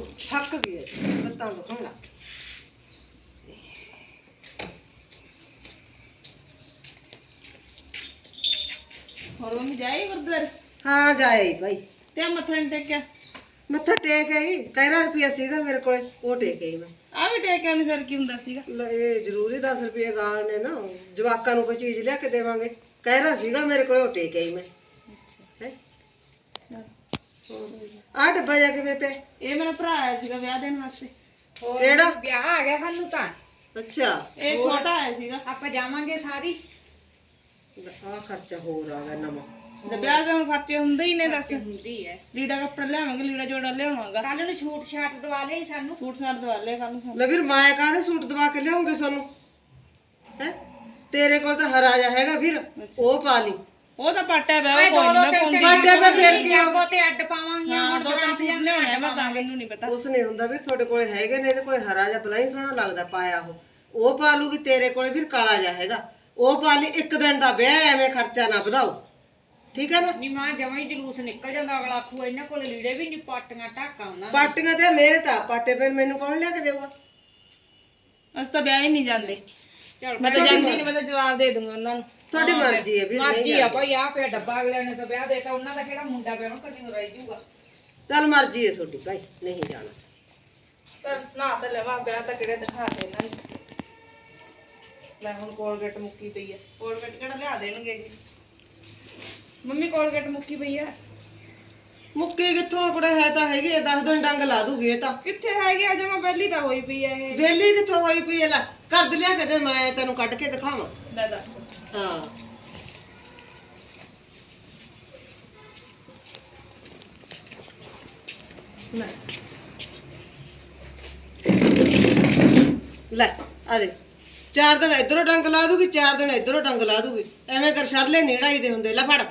ਥੱਕ ਅੱਜ ਲੱਤਾਂ ਦੁਖਣ ਲੱਗ। ਹੋਰ ਮੰਮੀ ਜਾਈ ਗੁਰਦੁਆਰੇ? ਹਾਂ ਜਾਏ ਭਾਈ ਤੇ ਮੱਥਾ ਨਹੀਂ ਟੇਕਿਆ? ਮੱਥਾ ਟੇਕ ਆਈ ਕਹਿਰਾ ਰੁਪਿਆ ਸੀਗਾ ਮੇਰੇ ਕੋਲੇ ਉਹ ਟੇਕ ਆਈ ਮੈਂ। ਆ ਵੀ ਟੇਕਿਆ ਨਹੀਂ ਫਿਰ ਕੀ ਹੁੰਦਾ ਸੀਗਾ? ਲੈ, ਇਹ ਜ਼ਰੂਰੀ 10 ਰੁਪਏ ਗਾਲ ਨੇ ਨਾ ਜਵਾਕਾਂ ਨੂੰ ਕੋਈ ਚੀਜ਼ ਲਿਆ ਕੇ ਦੇਵਾਂਗੇ। ਕਹਿਰਾ ਸੀਗਾ ਮੇਰੇ ਕੋਲੇ ਉਹ ਟੇਕ ਆਈ ਮੈਂ। ਹੈ? ਆ ਡੱਬਾ ਜਾ ਕੇ ਪਿਆ ਇਹ ਮੇਰਾ ਭਰਾ ਆਇਆ ਸੀਗਾ ਵਿਆਹ ਦੇਣ ਵਾਸਤੇ। ਕਿਹੜਾ? ਵਿਆਹ ਆ ਗਿਆ ਸਾਨੂੰ ਤਾਂ। ਅੱਛਾ। ਇਹ ਛੋਟਾ ਆਇਆ ਸੀਗਾ। ਆਪਾਂ ਜਾਵਾਂਗੇ ਸਾਰੀ। ਆ ਖਰਚਾ ਹੋਰ ਆ ਗਿਆ ਨਵਾਂ। ਵਿਆਹ ਦੇ ਖਰਚੇ ਹੁੰਦੇ ਹੀ ਨੇ ਦੱਸ। ਹੁੰਦੀ ਹੈ ਲੀੜਾ ਕੱਪੜਾ ਲਿਆਵਾਂਗੇ ਲੀੜਾ ਜੋੜਾ ਲਿਆਵਾਂਗਾ। ਕੱਲ ਨੂੰ ਛੂਟ ਛਾਟ ਦਵਾ ਲਈ ਸਾਨੂੰ। ਸੂਟ ਸਾਟ ਦਵਾ ਲਿਆ ਕੱਲ ਨੂੰ। ਲੈ ਵੀਰ ਮੈਂ ਕਾਹਦੇ ਸੂਟ ਦਵਾ ਕੇ ਲਿਆਉਂਗੇ ਸਾਨੂੰ? ਹੈ? ਤੇਰੇ ਕੋਲ ਤਾਂ ਹਰਾ ਜਾ ਹੈਗਾ ਵੀਰ। ਉਹ ਪਾ ਲਈ। ਉਹ ਤਾਂ ਪਾਟਿਆ ਪਿਆ ਉਹ ਕੋਈ ਨਹੀਂ ਮੈਂ ਪਾਉਂਦੀ ਬਾਟੇ ਪੇ ਫੇਰ ਕੀ ਜਾਗੋ ਤੇ ਅੱਡ ਪਾਵਾਂਗੀਆਂ ਹਾਂ ਦੋ ਤਿੰਨ ਸੂਟ ਲਿਆਉਣੇ ਮੈਂ ਤਾਂ ਮੈਨੂੰ ਨਹੀਂ ਪਤਾ। ਉਸ ਨੇ ਹੁੰਦਾ ਵੀ ਤੁਹਾਡੇ ਕੋਲੇ ਹੈਗੇ ਨੇ ਇਹਦੇ ਕੋਲੇ ਹਰਾ ਜਿਹਾ ਬਲਾ ਹੀ ਸੋਹਣਾ ਲੱਗਦਾ ਪਾਇਆ ਉਹ। ਉਹ ਪਾ ਲੂਗੀ ਤੇਰੇ ਕੋਲੇ ਵੀ ਕਾਲਾ ਜਿਹਾ ਹੈਗਾ। ਉਹ ਪਾ ਲਈ ਇੱਕ ਦਿਨ ਦਾ ਵਿਆਹ ਐਵੇਂ ਖਰਚਾ ਨਾ ਵਧਾਓ। ਠੀਕ ਹੈ ਨਾ? ਨੀ ਮਾਂ ਜਮਾਂ ਹੀ ਜਲੂਸ ਨਿਕਲ ਜਾਂਦਾ ਅਗਲਾ ਆਖੂ ਇਹਨਾਂ ਕੋਲ ਲੀੜੇ ਵੀ ਨਹੀਂ ਪਾਟੀਆਂ ਢਾਕਾ ਉਹਨਾਂ ਦੇ। ਪਾਟੀਆਂ ਤੇ ਮੇਰੇ ਤਾਂ ਪਾਟੇ ਪੈ ਮੈਨੂੰ ਕੌਣ ਲਿਆ ਕੇ ਦੇਊਗਾ? ਅਸੀਂ ਤਾਂ ਵਿਆਹ ਹੀ ਨਹੀਂ ਜਾਂਦੇ। ਚੱਲ ਮੈਂ ਤਾਂ ਜਾਂਦੀ ਨਹੀਂ ਮੈਂ ਤਾਂ ਜਵਾਬ ਦੇ ਦੂੰਗਾ ਉਹਨਾਂ ਨੂੰ। ਤੁਹਾਡੀ ਮਰਜ਼ੀ ਹੈ ਵੀ ਮਰਜ਼ੀ ਆ ਭਾਈ ਆ ਪਿਆ ਡੱਬਾ ਅਗਲੇ ਨੇ ਤਾਂ ਵਿਆਹ ਦੇਤਾ ਉਹਨਾਂ ਦਾ ਕਿਹੜਾ ਮੁੰਡਾ ਵਿਆਹ ਕੰਨੀ ਰਹਿ ਜਾਊਗਾ। ਚੱਲ ਮਰਜ਼ੀ ਹੈ ਤੁਹਾਡੀ ਭਾਈ ਨਹੀਂ ਜਾਣਾ। ਤਾਂ ਨਾ ਤਾਂ ਲਵਾ ਵਿਆਹ ਤਾਂ ਕਿਹੜੇ ਦਿਖਾ ਦੇ ਇਹਨਾਂ ਨੇ। ਲੈ ਹੁਣ ਕੋਲਗੇਟ ਮੁੱਕੀ ਪਈ ਆ। ਕੋਲਗੇਟ ਕਿਹੜਾ ਲਿਆ ਦੇਣਗੇ ਜੀ? ਮੰਮੀ ਕੋਲਗੇਟ ਮੁੱਕੀ ਪਈ ਆ। ਮੁੱਕੀ ਕਿੱਥੋਂ ਕੁੜੇ? ਹੈ ਤਾਂ ਹੈਗੀ 10 ਦਿਨ ਡੰਗ ਲਾ ਦੂਗੀ ਇਹ ਤਾਂ। ਕਿੱਥੇ ਹੈਗੀ ਅਜੇ ਮੈਂ ਪਹਿਲੀ ਤਾਂ ਹੋਈ ਪਈ ਆ ਇਹ। ਵੇਲੀ ਕਿੱਥੋਂ ਹੋਈ ਪਈ ਹੈ ਲੈ ਕਰ ਲਿਆ ਕੇ ਦੇ ਮੈਂ ਤੈਨੂੰ ਕੱਢ ਕੇ ਦਿਖਾਵਾਂ। ਲੈ ਦੱਸ। ਹਾਂ। ਲੈ। ਲੈ ਆ ਦੇ। ਚਾਰ ਦਿਨ ਇਧਰੋਂ ਡੰਗ ਲਾ ਦੂਗੀ ਚਾਰ ਦਿਨ ਇਧਰੋਂ ਡੰਗ ਲਾ ਦੂਗੀ। ਐਵੇਂ ਕਰ ਛੜਲੇ ਨੀੜਾਈ ਦੇ ਹੁੰਦੇ। ਲੈ ਫੜ। ਲੈ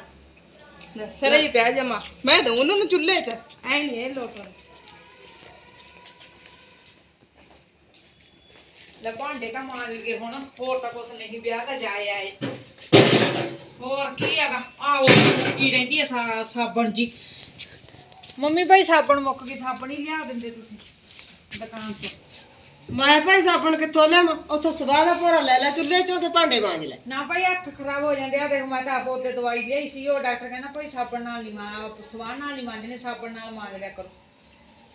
ਸਰੇ ਹੀ ਪਿਆ ਜਮਾ ਮੈਂ। ਦਊਂ ਉਹਨਾਂ ਨੂੰ ਚੁੱਲ੍ਹੇ 'ਚ। ਐ ਨਹੀਂ ਇਹ ਲੋਟ ਲੈ ਭਾਂਡੇ ਤਾਂ ਮਾਰ ਗਏ ਹੁਣ, ਹੋਰ ਤਾਂ ਕੁਛ ਨਹੀਂ, ਵਿਆਹ ਤਾਂ ਜਾਏ ਆਏ ਹੋਰ ਕੀ ਹੈਗਾ? ਆਓ ਕੀ ਰਹਿੰਦੀ ਹੈ ਸਾ- ਸਾਬਣ ਜੀ? ਮੰਮੀ ਭਾਈ ਸਾਬਣ ਮੁੱਕ ਗਈ, ਸਾਬਣ ਹੀ ਲਿਆ ਦਿੰਦੇ ਤੁਸੀਂ, ਦੁਕਾਨ ਤੋਂ। ਮੈਂ ਭਾਈ ਸਾਬਣ ਕਿੱਥੋਂ ਲਿਆਵਾਂ? ਉੱਥੋਂ ਸਵਾਹ ਦਾ ਭੋਰਾ ਲੈ ਲੈ ਚੁੱਲ੍ਹੇ 'ਚੋਂ ਤੇ ਭਾਂਡੇ ਮਾਂਜ ਲੈ। ਨਾ ਭਾਈ ਹੱਥ ਖਰਾਬ ਹੋ ਜਾਂਦੇ ਆ ਦੇਖ ਮੈਂ ਤਾਂ ਆਪ ਉਹਦੇ ਦਵਾਈ ਲਈ ਸੀ ਉਹ ਡਾਕਟਰ ਕਹਿੰਦਾ ਭਾਈ ਸਾਬਣ ਨਾਲ ਨਹੀਂ ਮਾਂ ਸਵਾਹ ਨਾਲ ਨਹੀਂ ਮਾਂਜਣੇ ਸਾਬਣ ਨਾਲ ਮਾਂਜ ਲਿਆ ਕਰੋ।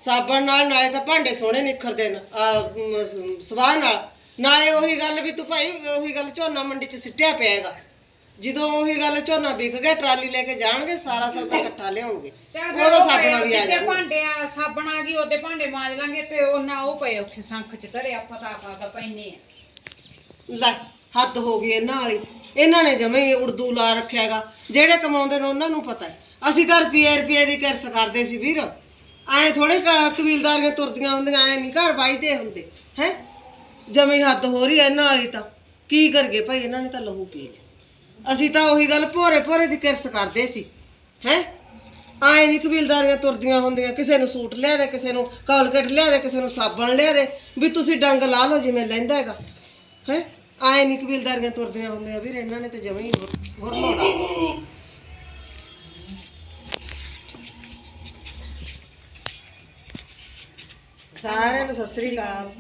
ਸਾਬਣ ਨਾਲ ਨਾਲੇ ਤਾਂ ਭਾਂਡੇ ਸੋਹਣੇ ਨਿਖਰਦੇ ਨੇ ਆ ਸਵਾਹ ਨਾਲ। ਨਾਲੇ ਉਹੀ ਗੱਲ ਵੀ ਤੂੰ ਭਾਈ ਉਹੀ ਗੱਲ ਝੋਨਾ ਮੰਡੀ 'ਚ ਸਿੱਟਿਆ ਪਿਆ ਹੈਗਾ। ਜਦੋਂ ਉਹੀ ਗੱਲ ਝੋਨਾ ਵਿਕ ਗਿਆ ਟਰਾਲੀ ਲੈ ਕੇ ਜਾਣਗੇ ਸਾਰਾ ਸੌਦਾ ਇਕੱਠਾ ਲਿਆਉਣਗੇ। ਉਦੋਂ ਸਾਬਣਾ ਵੀ ਆ ਜਿੱਥੇ ਜਾਣਾ ਭਾਂਡੇ ਆ ਸਾਬਣ ਆ ਗਈ ਉਹਦੇ ਭਾਂਡੇ ਮਾਂਜ ਲਾਂਗੇ ਤੇ ਉਹਨਾਂ ਉਹ ਪਏ ਉੱਥੇ ਸੰਖ ਚ ਧਰੇ ਆਪਾਂ ਤਾਂ ਆਪਾ ਦਾ ਪੈਨੇ ਆ। ਲੈ ਹੱਦ ਹੋ ਗਈ ਇਹਨਾਂ ਵਾਲੀ। ਇਹਨਾਂ ਨੇ ਜਮੇ ਹੀ ਉਰਦੂ ਲਾ ਰੱਖਿਆਗਾ ਜਿਹੜੇ ਕਮਾਉਂਦੇ ਨੇ ਉਹਨਾਂ ਨੂੰ ਪਤਾ ਹੈ। ਅਸੀਂ ਤਾਂ ਰੁਪਏ ਰੁਪਏ ਦੀ ਕਿਰਸ ਕਰਦੇ ਸੀ ਵੀਰ। ਐ ਥੋੜੇ ਕਬੀਲਦਾਰੀਆਂ ਤੁਰਦੀਆਂ ਹੁੰਦੀਆਂ ਐ ਨਹੀਂ ਘਰ ਵਾਈਦੇ ਹੁੰਦੇ। ਹੈ? ਜਮੇ ਹੀ ਹੱਦ ਹੋ ਰਹੀ ਐ ਇਹਨਾਂ ਵਾਲੀ ਤਾਂ। ਕੀ ਕਰਗੇ ਭਾਈ ਇਹਨਾਂ ਨੇ ਤਾਂ ਲਹੂ ਪੀ ਲਿਆ। ਅਸੀਂ ਤਾਂ ਉਹੀ ਗੱਲ ਭੋਰੇ ਭੋਰੇ ਦੀ ਕਿਰਸ ਕਰਦੇ ਸੀ, ਹੈ? ਆਏ ਨਹੀਂ ਕਬੀਲਦਾਰੀਆਂ ਤੁਰਦੀਆਂ ਹੁੰਦੀਆਂ, ਕਿਸੇ ਨੂੰ ਸੂਟ ਲਿਆ ਦੇ, ਕਿਸੇ ਨੂੰ ਕਾਲਕਟ ਲਿਆ ਦੇ, ਕਿਸੇ ਨੂੰ ਸਾਬਣ ਲਿਆ ਦੇ, ਵੀ ਤੁਸੀਂ ਡੰਗ ਲਾ ਲਓ ਜਿਵੇਂ ਲੈਂਦਾ ਹੈਗਾ, ਹੈ? ਆਏ ਨਹੀਂ ਕਬੀਲਦਾਰੀਆਂ ਤੁਰਦੀਆਂ ਹੁੰਦੀਆਂ, ਵੀਰ ਇਹਨਾਂ ਨੇ ਤੇ ਜਮੇ ਹੀ ਹੋਰ ਲੋੜਾ ਸਾਰਿਆਂ ਨੂੰ ਸਤਿ ਸ੍ਰੀ ਅਕਾਲ।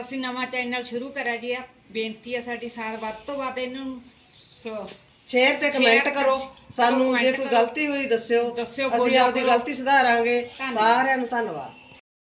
ਅਸੀਂ ਨਵਾਂ ਚੈਨਲ ਸ਼ੁਰੂ ਕਰਿਆ ਜੀ ਆ। ਬੇਨਤੀ ਆ ਸਾਡੀ ਸਾਰ ਵੱਧ ਤੋਂ ਵੱਧ ਇਹਨਾਂ ਨੂੰ ਸ- ਸ਼ੇਅਰ ਤੇ ਕਮੈਂਟ ਕਰੋ। ਸਾਨੂੰ ਜੇ ਕੋਈ ਗਲਤੀ ਹੋਈ ਦੱਸਿਓ। ਦੱਸਿਓ, ਅਸੀਂ ਆਪਦੀ ਕਰੋ। ਗਲਤੀ ਸੁਧਾਰਾਂਗੇ। ਧੰਨਵਾਦ। ਸਾਰਿਆਂ ਨੂੰ ਧੰਨਵਾਦ।